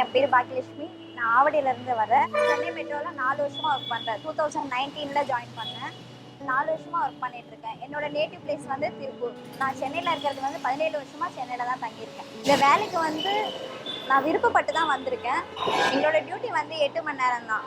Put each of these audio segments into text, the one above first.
என் பேர் பாக்கியலட்சுமி. நான் ஆவடியிலேருந்து வரேன். சென்னை மெட்ரோவில் நாலு வருஷமாக ஒர்க் பண்ணுறேன் டூ தௌசண்ட் நைன்டீனில் ஜாயின் பண்ணேன். நாலு வருஷமாக ஒர்க் பண்ணிட்டு இருக்கேன். என்னோட நேட்டிவ் பிளேஸ் வந்து திருப்பூர். நான் சென்னையில் இருக்கிறது வந்து பதினேழு வருஷமாக சென்னையில் தான் தங்கியிருக்கேன். இந்த வேலைக்கு வந்து நான் விருப்பப்பட்டு தான் வந்திருக்கேன். எங்களோட டியூட்டி வந்து எட்டு மணி நேரம் தான்.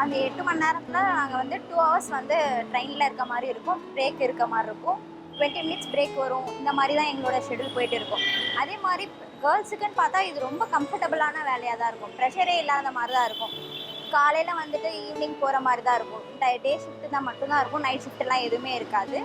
அந்த எட்டு மணி நேரத்தில் நாங்கள் வந்து டூ ஹவர்ஸ் வந்து ட்ரெயினில் இருக்க மாதிரி இருக்கும். பிரேக் இருக்க மாதிரி இருக்கும். டுவெண்ட்டி மினிட்ஸ் பிரேக் வரும். இந்த மாதிரி தான் எங்களோட ஷெடியூல் போயிட்டு இருக்கும். அதே மாதிரி கேர்ள்ஸுக்குன்னு பார்த்தா இது ரொம்ப கம்ஃபர்டபுளான வேலையாக தான் இருக்கும். ப்ரெஷரே இல்லாத மாதிரி தான் இருக்கும். காலையில் வந்துட்டு ஈவினிங் போகிற மாதிரி தான் இருக்கும். டே ஷிஃப்ட்டு தான் மட்டும்தான் இருக்கும். நைட் ஷிஃப்ட்லாம் எதுவுமே இருக்காது.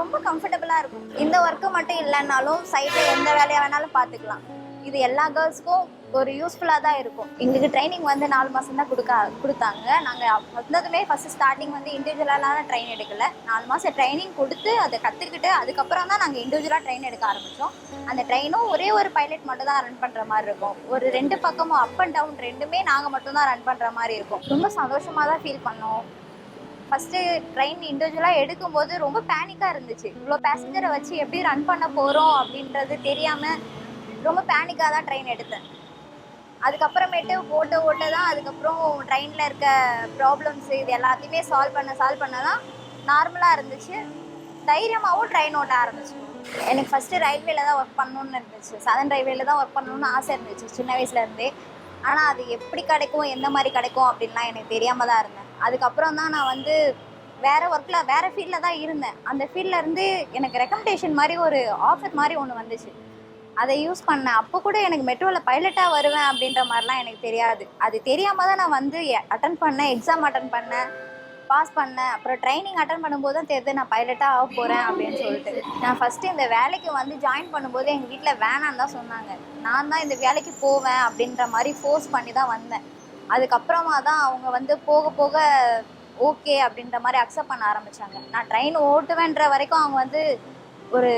ரொம்ப கம்ஃபர்டபுளாக இருக்கும். இந்த ஒர்க்கு மட்டும் இல்லைன்னாலும் சைட்டில் எந்த வேலையாக வேணாலும் பார்த்துக்கலாம். இது எல்லா கேர்ள்ஸ்க்கும் ஒரு யூஸ்ஃபுல்லாக தான் இருக்கும். எங்களுக்கு ட்ரைனிங் வந்து நாலு மாதம் தான் கொடுக்க கொடுத்தாங்க. நாங்கள் வந்ததுமே ஃபஸ்ட்டு ஸ்டார்டிங் வந்து இண்டிவிஜுவலாக ட்ரெயின் எடுக்கல. நாலு மாதம் ட்ரைனிங் கொடுத்து அதை கற்றுக்கிட்டு அதுக்கப்புறம் தான் நாங்கள் இண்டிவிஜுவலாக ட்ரெயின் எடுக்க ஆரம்பித்தோம் அந்த ட்ரெயினும் ஒரே ஒரு பைலட் மட்டும் தான் ரன் பண்ணுற மாதிரி இருக்கும். ஒரு ரெண்டு பக்கமும் அப் அண்ட் டவுன் ரெண்டுமே நாங்கள் மட்டும்தான் ரன் பண்ணுற மாதிரி இருக்கும். ரொம்ப சந்தோஷமாக தான் ஃபீல் பண்ணோம். ஃபஸ்ட்டு ட்ரெயின் இண்டிவிஜுவலாக எடுக்கும்போது ரொம்ப பேனிக்காக இருந்துச்சு. இவ்வளோ பேசஞ்சரை வச்சு எப்படி ரன் பண்ண போகிறோம் அப்படின்றது தெரியாமல் ரொம்ப பேனிக்காக தான் ட்ரெயின் எடுத்தேன். அதுக்கப்புறமேட்டு ஓட்ட ஓட்ட தான் அதுக்கப்புறம் ட்ரெயினில் இருக்க ப்ராப்ளம்ஸ் இது எல்லாத்தையுமே சால்வ் பண்ண சால்வ் பண்ண தான் நார்மலாக இருந்துச்சு. தைரியமாகவும் ட்ரெயின் ஓட்ட ஆரம்பிச்சு எனக்கு ஃபஸ்ட்டு ரயில்வேல தான் ஒர்க் பண்ணணும்னு இருந்துச்சு. சதன் ரயில்வேல தான் ஒர்க் பண்ணணும்னு ஆசை இருந்துச்சு சின்ன வயசுலேருந்தே ஆனால் அது எப்படி கிடைக்கும் எந்த மாதிரி கிடைக்கும் அப்படின்லாம் எனக்கு தெரியாமல் தான் இருந்தேன். அதுக்கப்புறம் தான் நான் வந்து வேறு ஒர்க்கில் வேறு ஃபீல்டில் தான் இருந்தேன். அந்த ஃபீல்டில் இருந்து எனக்கு ரெக்கமெண்டேஷன் மாதிரி ஒரு ஆஃபர் மாதிரி ஒன்று வந்துச்சு. அதை யூஸ் பண்ணேன். அப்போ கூட எனக்கு மெட்ரோவில் பைலட்டாக வருவேன் அப்படின்ற மாதிரிலாம் எனக்கு தெரியாது. அது தெரியாமல் தான் நான் வந்து அட்டன் பண்ணேன் எக்ஸாம் அட்டன் பண்ணேன் பாஸ் பண்ணேன். அப்புறம் ட்ரைனிங் அட்டன் பண்ணும்போது தான் தெரியுது நான் பைலட்டாக ஆக போகிறேன் அப்படின்னு சொல்லிட்டு. நான் ஃபஸ்ட்டு இந்த வேலைக்கு வந்து ஜாயின் பண்ணும்போது எங்கள் வீட்டில் வேணான்னு தான் சொன்னாங்க. நான் தான் இந்த வேலைக்கு போவேன் அப்படின்ற மாதிரி ஃபோர்ஸ் பண்ணி தான் வந்தேன். அதுக்கப்புறமா தான் அவங்க வந்து போக போக ஓகே அப்படின்ற மாதிரி அக்செப்ட் பண்ண ஆரம்பித்தாங்க நான் ட்ரெயின் ஓட்டுவேன்ற வரைக்கும் அவங்க வந்து ஒரு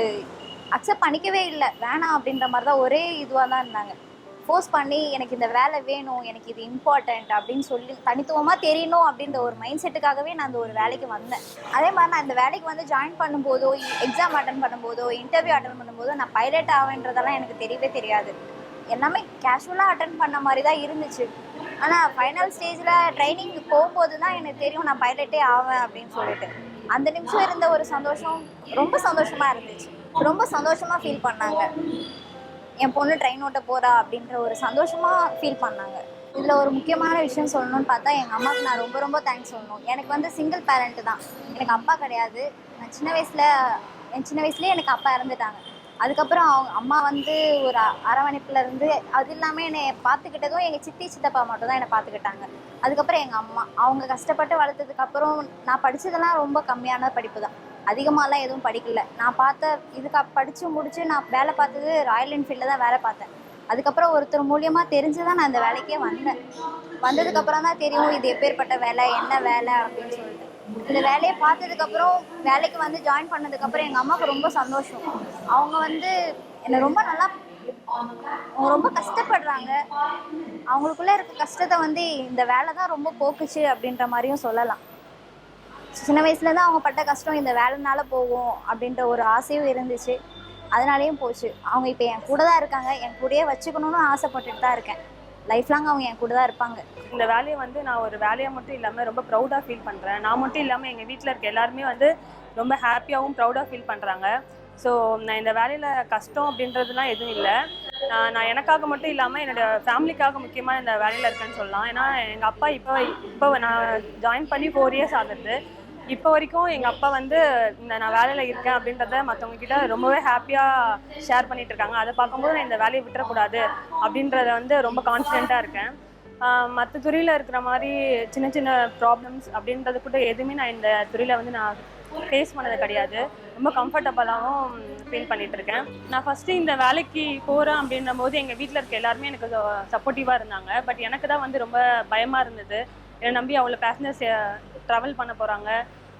அக்செப்ட் பண்ணிக்கவே இல்லை. வேணாம் அப்படின்ற மாதிரி தான் ஒரே இதுவாக தான் இருந்தாங்க. ஃபோர்ஸ் பண்ணி எனக்கு இந்த வேலை வேணும் எனக்கு இது இம்பார்ட்டண்ட் அப்படின்னு சொல்லி தனித்துவமாக தெரியணும் அப்படின்ற ஒரு மைண்ட் செட்டுக்காகவே நான் அந்த ஒரு வேலைக்கு வந்தேன். அதே மாதிரி நான் இந்த வேலைக்கு வந்து ஜாயின் பண்ணும்போதோ எக்ஸாம் அட்டன் பண்ணும்போதோ இன்டர்வியூ அட்டன் பண்ணும்போதோ நான் பைலட் ஆவேன்றதெல்லாம் எனக்கு தெரியவே தெரியாது. எல்லாமே கேஷுவலாக அட்டன் பண்ண மாதிரி தான் இருந்துச்சு ஆனால் ஃபைனல் ஸ்டேஜில் ட்ரைனிங் போகும்போது தான் எனக்கு தெரியும் நான் பைலட்டே ஆவேன் அப்படின்னு சொல்லிட்டு. அந்த நிமிஷம் இருந்த ஒரு சந்தோஷம் ரொம்ப சந்தோஷமாக இருந்துச்சு. ரொம்ப சந்தோஷமாக ஃபீல் பண்ணாங்க. என் பொண்ணு ட்ரெயின் ஓட்ட போகிறா அப்படின்ற ஒரு சந்தோஷமாக ஃபீல் பண்ணாங்க. இதில் ஒரு முக்கியமான விஷயம் சொல்லணும்னு பார்த்தா எங்கள் அம்மாவுக்கு நான் ரொம்ப ரொம்ப தேங்க்ஸ் சொல்லணும். எனக்கு வந்து சிங்கிள் பேரண்ட்டு தான். எனக்கு அப்பா கிடையாது. நான் சின்ன வயசில் என் சின்ன வயசுலேயே எனக்கு அப்பா இறந்துட்டாங்க. அதுக்கப்புறம் அவங்க அம்மா வந்து ஒரு அ- இருந்து அது இல்லாமல் என்னை பார்த்துக்கிட்டதும் எங்கள் சித்தி சித்தப்பா மட்டும் தான் என்னை பார்த்துக்கிட்டாங்க. அதுக்கப்புறம் எங்கள் அம்மா அவங்க கஷ்டப்பட்டு வளர்த்ததுக்கப்புறம் நான் படித்ததெல்லாம் ரொம்ப கம்மியான படிப்பு தான். அதிகமாகலாம் எதுவும் படிக்கல. நான் பார்த்த இதுக்கு படித்து முடித்து நான் வேலை பார்த்தது ராயல் என்ஃபீல்டில் தான் வேலை பார்த்தேன். அதுக்கப்புறம் ஒருத்தர் மூலியமாக தெரிஞ்சு தான் நான் இந்த வேலைக்கே வந்தேன். வந்ததுக்கப்புறம் தான் தெரியும் இது எப்பேற்பட்ட வேலை என்ன வேலை அப்படின்னு சொல்லிட்டு. இந்த வேலையை பார்த்ததுக்கப்புறம் வேலைக்கு வந்து ஜாயின் பண்ணதுக்கப்புறம் எங்கள் அம்மாவுக்கு ரொம்ப சந்தோஷம். அவங்க வந்து என்னை ரொம்ப நல்லா அவங்க ரொம்ப கஷ்டப்படுறாங்க. அவங்களுக்குள்ள இருக்க கஷ்டத்தை வந்து இந்த வேலை தான் ரொம்ப போக்குச்சு அப்படின்ற மாதிரியும் சொல்லலாம். சின்ன வயசுலேருந்து அவங்க பட்ட கஷ்டம் இந்த வேலைனால போகும் அப்படின்ற ஒரு ஆசையும் இருந்துச்சு. அதனாலேயும் போச்சு. அவங்க இப்போ என் கூட தான் இருக்காங்க. என் கூடயே வச்சுக்கணும்னு ஆசைப்பட்டுட்டு தான் இருக்கேன். லைஃப் லாங் அவங்க என் கூட தான் இருப்பாங்க. இந்த வேலையை வந்து நான் ஒரு வேலையாக மட்டும் இல்லாமல் ரொம்ப ப்ரௌடாக ஃபீல் பண்ணுறேன் நான் மட்டும் இல்லாமல் எங்கள் வீட்டில் இருக்க எல்லாருமே வந்து ரொம்ப ஹாப்பியாகவும் ப்ரௌடாக ஃபீல் பண்ணுறாங்க ஸோ நான் இந்த வேலையில் கஷ்டம் அப்படின்றதுலாம் எதுவும் இல்லை. நான் எனக்காக மட்டும் இல்லாமல் என்னோடய ஃபேமிலிக்காக முக்கியமாக இந்த வேலையில் இருக்கேன்னு சொல்லலாம். ஏன்னா எங்கள் அப்பா இப்போ இப்போ நான் ஜாயின் பண்ணி ஃபோர் இயர்ஸ் ஆகுது. இப்போ வரைக்கும் எங்கள் அப்பா வந்து இந்த நான் வேலையில் இருக்கேன் அப்படின்றத மற்றவங்க கிட்ட ரொம்பவே ஹாப்பியாக ஷேர் பண்ணிட்டு இருக்காங்க. அதை பார்க்கும்போது நான் இந்த வேலையை விட்டுறக்கூடாது அப்படின்றத வந்து ரொம்ப கான்ஃபிடென்ட்டாக இருக்கேன். மற்ற துறையில் இருக்கிற மாதிரி சின்ன சின்ன ப்ராப்ளம்ஸ் அப்படின்றது கூட எதுவுமே நான் இந்த துறையில் வந்து நான் ஃபேஸ் பண்ணது கிடையாது. ரொம்ப கம்ஃபர்டபுளாகவும் ஃபீல் பண்ணிகிட்ருக்கேன் இருக்கேன். நான் ஃபஸ்ட்டு இந்த வேலைக்கு போகிறேன் அப்படின்ற போது எங்கள் வீட்டில் இருக்க எல்லாருமே எனக்கு சப்போர்ட்டிவாக இருந்தாங்க. பட் எனக்கு தான் வந்து ரொம்ப பயமாக இருந்தது. என்னை நம்பி அவ்வளோ பேசஞ்சர்ஸ் ட்ராவல் பண்ண போகிறாங்க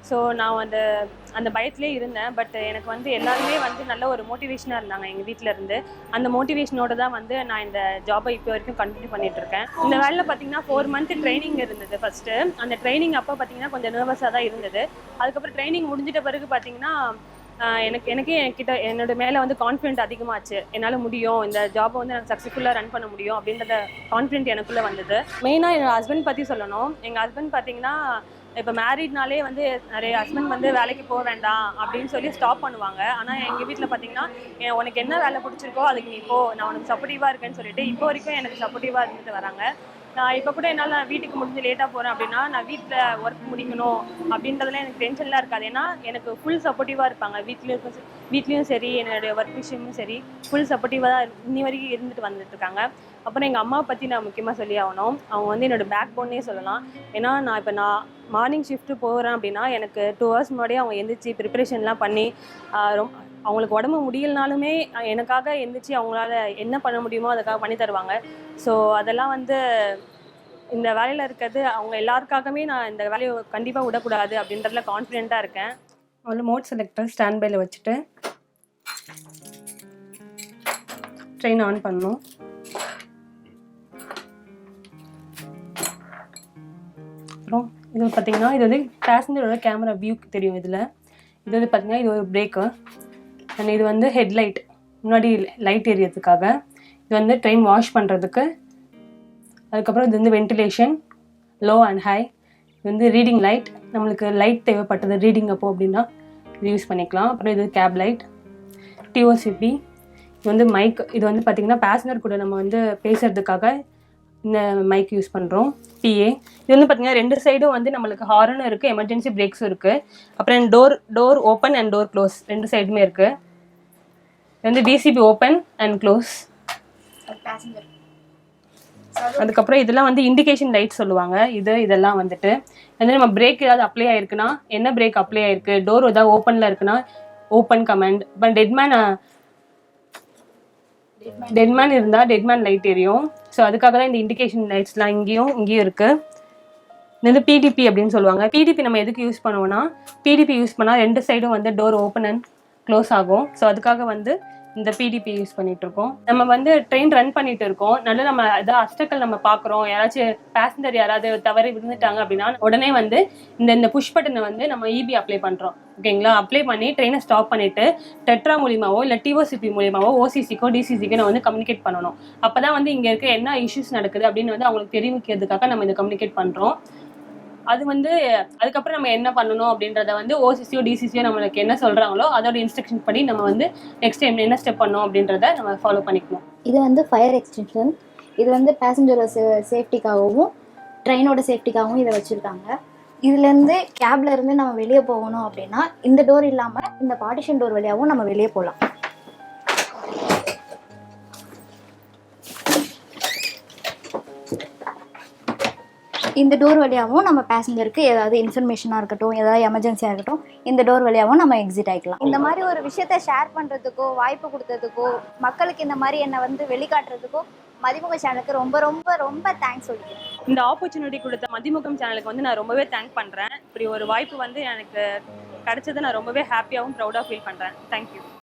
ஸோ நான் அந்த அந்த பயத்துலேயே இருந்தேன். பட் எனக்கு வந்து எல்லாருமே வந்து நல்ல ஒரு மோட்டிவேஷனாக இருந்தாங்க எங்கள் வீட்டில் இருந்து. அந்த மோட்டிவேஷனோட தான் வந்து நான் இந்த ஜாபை இப்போ வரைக்கும் கண்டினியூ பண்ணிட்டு இருக்கேன். இந்த வேலையில் பார்த்தீங்கன்னா ஃபோர் மந்த் ட்ரைனிங் இருந்தது ஃபர்ஸ்ட்டு அந்த ட்ரைனிங் அப்போ பார்த்தீங்கன்னா கொஞ்சம் நர்வஸாக தான் இருந்தது. அதுக்கப்புறம் ட்ரைனிங் முடிஞ்சிட்ட பிறகு பார்த்தீங்கன்னா எனக்கு எனக்கே என்கிட்ட என்னோட மேலே வந்து கான்ஃபிடென்ட் அதிகமாச்சு. என்னால் முடியும். இந்த ஜாபை வந்து நான் சக்ஸஸ்ஃபுல்லாக ரன் பண்ண முடியும் அப்படின்றத கான்ஃபிடென்ட் எனக்குள்ளே வந்தது. மெயினாக என்னோட ஹஸ்பண்ட் பற்றி சொல்லணும். எங்கள் ஹஸ்பண்ட் பார்த்தீங்கன்னா இப்போ மேரீட்னாலே வந்து நிறைய ஹஸ்பண்ட் வந்து வேலைக்கு போக வேண்டாம் அப்படின்னு சொல்லி ஸ்டாப் பண்ணுவாங்க. ஆனால் எங்கள் வீட்டில் பார்த்தீங்கன்னா உனக்கு என்ன வேலை பிடிச்சிருக்கோ அதுக்கு நீ இப்போ நான் உனக்கு சப்போர்ட்டிவாக இருக்கேன்னு சொல்லிட்டு இப்போ வரைக்கும் எனக்கு சப்போர்ட்டிவாக இருந்துட்டு வராங்க. நான் இப்போ கூட என்னால் நான் வீட்டுக்கு முடிஞ்சு லேட்டாக போகிறேன் அப்படின்னா நான் வீட்டில் ஒர்க் முடிக்கணும் அப்படின்றதுல எனக்கு டென்ஷன்லாம் இருக்காது. ஏன்னா எனக்கு ஃபுல் சப்போர்ட்டிவாக இருப்பாங்க. வீட்லேயும் வீட்லேயும் சரி என்னுடைய ஒர்க் விஷயமும் சரி ஃபுல் சப்போர்ட்டிவாக தான் இன்னி வரைக்கும் இருந்துட்டு வந்துட்டு இருக்காங்க. அப்புறம் எங்கள் அம்மா பற்றி நான் முக்கியமாக சொல்லி ஆகணும். அவங்க வந்து என்னோட பேக் போன்னே சொல்லலாம். ஏன்னா நான் இப்போ நான் மார்னிங் ஷிஃப்ட்டு போகிறேன் அப்படின்னா எனக்கு டூ ஹவர்ஸ் முன்னாடியே அவங்க எந்திரிச்சு ப்ரிப்பரேஷன்லாம் பண்ணி ரொம்ப அவங்களுக்கு உடம்பு முடியலனாலுமே எனக்காக எந்திரிச்சு அவங்களால என்ன பண்ண முடியுமோ அதுக்காக பண்ணி தருவாங்க. ஸோ அதெல்லாம் வந்து இந்த வேலையில் இருக்கிறது அவங்க எல்லாருக்காகவே நான் இந்த வேலையை கண்டிப்பாக விடக்கூடாது அப்படின்றதுல கான்ஃபிடென்ட்டாக இருக்கேன். அதில் மோட் செலக்டர் ஸ்டாண்ட் பையில் வச்சுட்டு ட்ரெயின் ஆன் பண்ணணும். அப்புறம் இது பார்த்தீங்கன்னா இது வந்து பேசஞ்சரோட கேமரா வியூக்கு தெரியும் இதில். இது வந்து பார்த்தீங்கன்னா இது ஒரு பிரேக்கு அண்ட் இது வந்து ஹெட்லைட் முன்னாடி லைட் எரியறதுக்காக இது வந்து ட்ரெயின் வாஷ் பண்ணுறதுக்கு அதுக்கப்புறம் இது வந்து வென்டிலேஷன் லோ அண்ட் ஹை இது வந்து ரீடிங் லைட் நம்மளுக்கு லைட் தேவைப்பட்டது ரீடிங் அப்போ அப்படின்னா இது யூஸ் பண்ணிக்கலாம். அப்புறம் இது கேப் லைட் டிஓசிபி இது வந்து மைக் இது வந்து பார்த்திங்கன்னா பேசஞ்சர் கூட நம்ம வந்து பேசுகிறதுக்காக மைக் யூஸ் பண்ணுறோம் பிஏ இது வந்து பார்த்திங்கன்னா ரெண்டு சைடும் வந்து நம்மளுக்கு ஹாரனும் இருக்குது எமர்ஜென்சி பிரேக்ஸும் இருக்குது அப்புறம் door door open and door close ரெண்டு சைடுமே இருக்குது இது வந்து டிசிபி ஓப்பன் அண்ட் க்ளோஸ் அதுக்கப்புறம் இதெல்லாம் வந்து இண்டிகேஷன் லைட் சொல்லுவாங்க. இது இதெல்லாம் வந்துட்டு. வந்து நம்ம பிரேக் ஏதாவது அப்ளை ஆயிருக்குன்னா என்ன பிரேக் அப்ளை ஆயிருக்கு? டோர் ஏதாவது ஓப்பனில் இருக்குன்னா ஓப்பன் கமெண்ட் இப்போ டெட்மேன் டெட்மேன் இருந்தால் டெட்மேன் லைட் எரியும். ஸோ அதுக்காக தான் இந்த இண்டிகேஷன் லைட்ஸ்லாம் இங்கேயும் இங்கேயும் இருக்குது இது வந்து பிடிபி அப்படின்னு சொல்லுவாங்க. பிடிபி நம்ம எதுக்கு யூஸ் பண்ணுவோம்னா பிடிபி யூஸ் பண்ணால் ரெண்டு சைடும் வந்து டோர் ஓப்பன் அண்ட் க்ளோஸ் ஆகும். ஸோ அதுக்காக வந்து இந்த பிடிபி யூஸ் பண்ணிட்டு இருக்கோம் நம்ம வந்து ட்ரெயின் ரன் பண்ணிட்டு இருக்கோம் நல்ல நம்ம ஏதாவது அஸ்டக்கல் நம்ம பாக்குறோம் யாராச்சும் பேசஞ்சர் யாராவது தவறி விழுந்துட்டாங்க அப்படின்னா உடனே வந்து இந்த இந்த புஷ் பட்டனை வந்து நம்ம இபி அப்ளை பண்ணுறோம் ஓகேங்களா அப்ளை பண்ணி ட்ரெயினை ஸ்டாப் பண்ணிட்டு டெட்ரா மூலியமாவோ இல்லை டிஓசிபி மூலியமாவோ ஓசிசிக்கோ டிசிசிக்கோ நம்ம வந்து கம்யூனிகேட் பண்ணணும். அப்பதான் வந்து இங்கே இருக்க என்ன இஷ்யூஸ் நடக்குது அப்படின்னு வந்து அவங்களுக்கு தெரிவிக்கிறதுக்காக நம்ம இதை கம்யூனிகேட் பண்ணுறோம் அது வந்து அதுக்கப்புறம் நம்ம என்ன பண்ணணும் அப்படின்றத வந்து ஓசிசியோ டிசிசியோ நம்மளுக்கு என்ன சொல்கிறாங்களோ அதோட இன்ஸ்ட்ரக்ஷன் படி நம்ம வந்து நெக்ஸ்ட் டைம் என்ன ஸ்டெப் பண்ணணும் அப்படின்றத நம்ம ஃபாலோ பண்ணிக்கணும். இது வந்து ஃபயர் எக்ஸ்டென்ஷன் இது வந்து பேசஞ்சரோட சேஃப்டிக்காகவும் ட்ரெயினோட சேஃப்டிக்காகவும் இதை வச்சுருக்காங்க. இதுலேருந்து கேப்ல இருந்து நம்ம வெளியே போகணும் அப்படின்னா இந்த டோர் இல்லாமல் இந்த பார்ட்டிஷன் டோர் வழியாகவும் நம்ம வெளியே போகலாம். இந்த டோர் வழியாகவும் நம்ம பேசஞ்சருக்கு ஏதாவது இன்ஃபர்மேஷனாக இருக்கட்டும் ஏதாவது எமர்ஜென்சியாக இருக்கட்டும் இந்த டோர் வழியாகவும் நம்ம எக்ஸிட் ஆகிக்கலாம் இந்த மாதிரி ஒரு விஷயத்த ஷேர் பண்ணுறதுக்கோ வாய்ப்பு கொடுத்ததுக்கோ மக்களுக்கு இந்த மாதிரி என்னை வந்து வெளிக்காட்டுறதுக்கோ மதிமுக சேனலுக்கு ரொம்ப ரொம்ப ரொம்ப தேங்க்ஸ் சொல்லிக்கிறேன். இந்த ஆப்பர்ச்சுனிட்டி கொடுத்த மதிமுகம் சேனலுக்கு வந்து நான் ரொம்பவே தேங்க் பண்ணுறேன் இப்படி ஒரு வாய்ப்பு வந்து எனக்கு கிடைச்சது நான் ரொம்பவே ஹாப்பியாகவும் ப்ரௌடாக ஃபீல் பண்ணுறேன் தேங்க்யூ